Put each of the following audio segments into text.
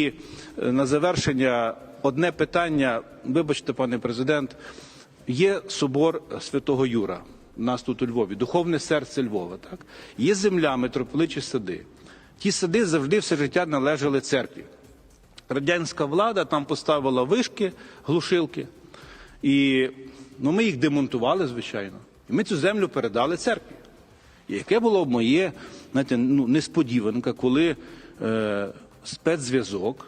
І е, на завершення одне питання. Вибачте, пане президент, є собор Святого Юра. У нас тут у Львові, духовне серце Львова. Так є земля, митрополичі сади. Ті сади завжди все життя належали церкві. Радянська влада там поставила вишки, глушилки, і ну, ми їх демонтували, звичайно. І ми цю землю передали церкві. І яке було моє знаєте, ну, несподіванка, коли е, спецзв'язок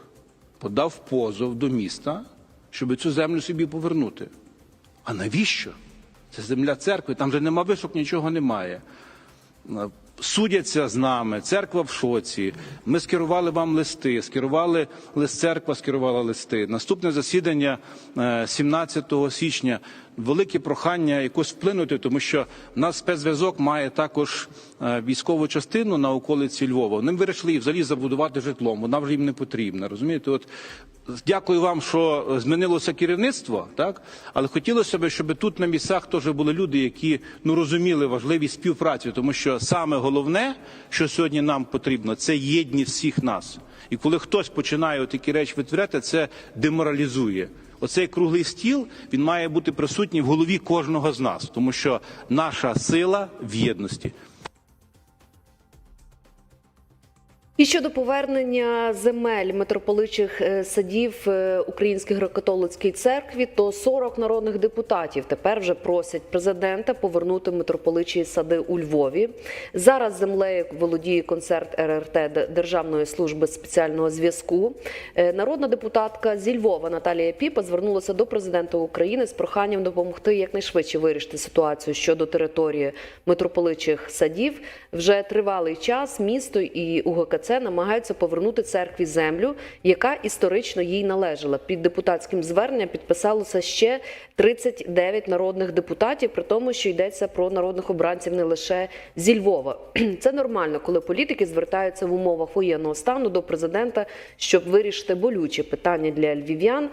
подав позов до міста, щоб цю землю собі повернути. А навіщо? Це земля церкви, там же нема вишок, нічого немає. Е, Судяться з нами, церква в шоці. Ми скерували вам листи, скерували лист церква, скерувала листи. Наступне засідання е, 17 січня. Велике прохання якось вплинути, тому що в нас спецзв'язок має також е, військову частину на околиці Львова. Вони вирішили її взагалі забудувати житлом. Вона вже їм не потрібна. Розумієте, от Дякую вам, що змінилося керівництво, так але хотілося б, щоб тут на місцях теж були люди, які ну розуміли важливість співпраці, тому що саме головне, що сьогодні нам потрібно, це єдність всіх нас. І коли хтось починає такі речі витворяти, це деморалізує. Оцей круглий стіл він має бути присутній в голові кожного з нас, тому що наша сила в єдності. І щодо повернення земель митрополичих е, садів е, Українській греко-католицькій церкві, то 40 народних депутатів тепер вже просять президента повернути митрополичі сади у Львові. Зараз землею володіє концерт РРТ Державної служби спеціального зв'язку. Е, Народна депутатка зі Львова Наталія Піпа звернулася до президента України з проханням допомогти якнайшвидше вирішити ситуацію щодо території митрополичих садів. Вже тривалий час місто і УГКЦ намагаються повернути церкві землю, яка історично їй належала. Під депутатським зверненням підписалося ще 39 народних депутатів, при тому, що йдеться про народних обранців не лише зі Львова. Це нормально, коли політики звертаються в умовах воєнного стану до президента, щоб вирішити болючі питання для львів'ян.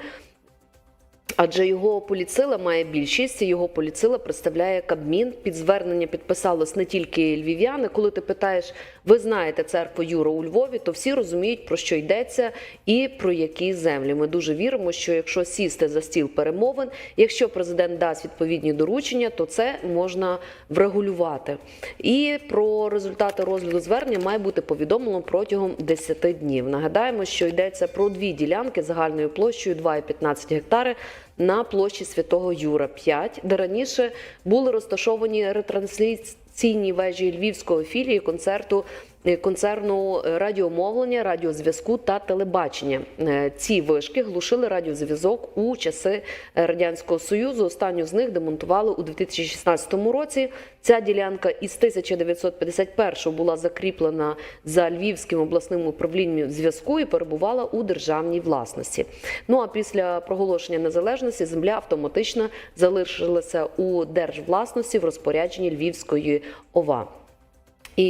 Адже його поліцила має більшість, і його поліцила представляє Кабмін. Під звернення підписалось не тільки львів'яни. Коли ти питаєш, ви знаєте церкву Юра у Львові, то всі розуміють про що йдеться і про які землі. Ми дуже віримо, що якщо сісти за стіл перемовин, якщо президент дасть відповідні доручення, то це можна врегулювати. І про результати розгляду звернення має бути повідомлено протягом 10 днів. Нагадаємо, що йдеться про дві ділянки загальною площею 2,15 гектари на площі Святого Юра 5, де раніше були розташовані ретрансляційні вежі Львівської філії концерту. Е, Концерну радіомовлення, радіозв'язку та телебачення Е, ці вишки глушили радіозв'язок у часи е, радянського союзу. Останню з них демонтували у 2016 році. Ця ділянка із 1951 була закріплена за Львівським обласним управлінням зв'язку і перебувала у державній власності. Ну а після проголошення незалежності земля автоматично залишилася у держвласності в розпорядженні Львівської ОВА.